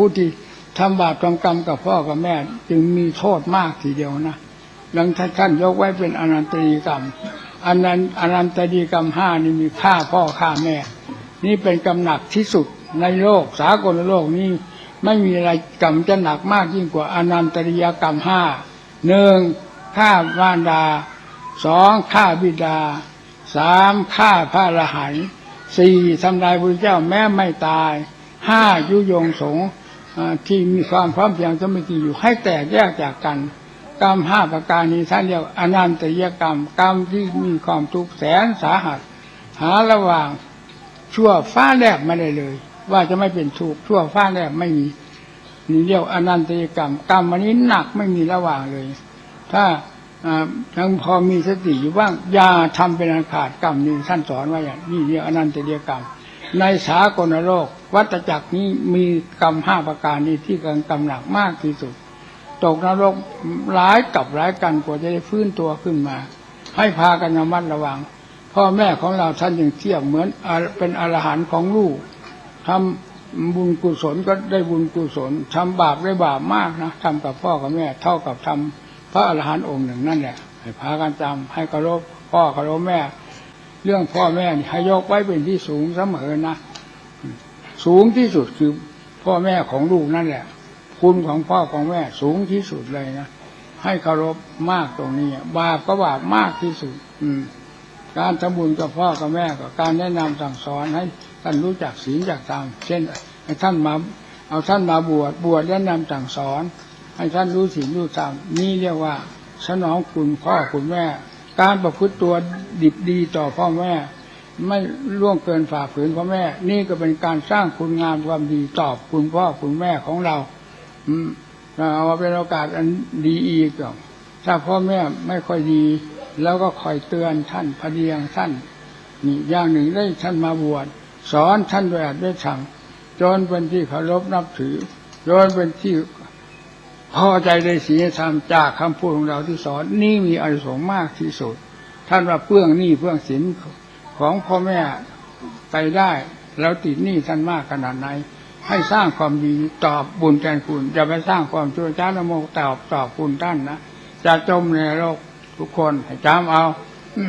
ผู้ที่ทำบาปทำกรรมกับพ่อกับแม่ จึงมีโทษมากทีเดียวนะดังท่านท่านยกไว้เป็นอนันตรีกรรมอันนั้นอนันตรีกรรมห้านี่มีฆ่าพ่อฆ่าแม่ นี่เป็นกรรมหนักที่สุดในโลกสากลโลกนี้ไม่มีอะไรกรรมจะหนักมากยิ่งกว่าอนันตริยกรรมห้าหนึ่งฆ่ามารดาสองฆ่าบิดาสามฆ่าพระรหันสี่ทำลายพระเจ้าแม้ไม่ตายห้ายุยงสงฆ์ ที่มีความพร้อมเพียงสมัคคีอยู่ให้แตกแยกจากกัน กรรมห้าประการนี้ท่านเรียกอนันตยกรรม กรรมที่มีความทุกข์แสนสาหัส หาระหว่างชั่วฟ้าแลบไม่ได้เลย ว่าจะไม่เป็นทุกข์ชั่วฟ้าแลบไม่มีนี่เรียกอนันตยกรรม กรรมอันนี้หนักไม่มีระหว่างเลย ถ้าอ่าทั้งพอมีสติอยู่บ้างอย่าทำเป็นอันขาดกรรมนี้ท่านสอนไว้อย่างนี้เรียกอนันตริยกรรม ในสากลโลก วัฏจักรนี้มีกรรมห้าประการนี้ที่กันกรรมหนักมากที่สุด ตกนรกหลายกับหลายกันกว่าจะได้ฟื้นตัวขึ้นมา ให้พากันระมัดระวัง พ่อแม่ของเราท่านยังเทียบเหมือนเป็นอรหันต์ของลูกทำบุญกุศลก็ได้บุญกุศลทำบาปได้บาปมากนะทำกับพ่อกับแม่ เท่ากับทำพระอรหันต์องค์หนึ่งนั่นแหละให้พากันจำให้เคารพพ่อเคารพแม่ เรื่องพ่อแม่ให้ยกไว้เป็นที่สูงเสมอนะ สูงที่สุดคือพ่อแม่ของลูกนั่นแหละ คุณของพ่อของแม่สูงที่สุดเลยนะ ให้เคารพมากตรงนี้ บาปก็บาปมากที่สุด อืม การทำบุญกับพ่อกับแม่กับการแนะนำสั่งสอนให้ท่านรู้จักศีลจากธรรมเช่นให้ท่านมา เอาท่านมาบวชบวชแนะนำสั่งสอน ให้ท่านรู้ศีลรู้ธรรมนี่เรียกว่าสนองคุณพ่อคุณแม่ การประพฤติตัวดิบดีต่อพ่อแม่ ไม่ล่วงเกินฝ่าฝืนพ่อแม่ นี่ก็เป็นการสร้างคุณงามความดีตอบคุณพ่อคุณแม่ของเราเอาเป็นโอกาสอันดีอีกอะถ้าพ่อแม่ไม่ค่อยดี แล้วก็คอยเตือนท่านพเดียงท่านนี่อย่างหนึ่งได้ท่านมาบวชสอนท่านด้วยอัดด้วยธรรมจนเป็นที่เคารพนับถือจนเป็นที่ พอใจในศีลธรรมจากคำพูดของเราที่สอนนี่มีอานิสงมากที่สุด ท่านว่าเพื่องหนี้เพื่องสินของพ่อแม่ไปได้แล้วติดหนี้ท่านมากขนาดไหนให้สร้างความดีตอบบุญแทนคุณอย่าไปสร้างความชั่วช้าละโมกตอบตอบคุณท่านนะจะจมในโลกทุกคนให้จำเอา อื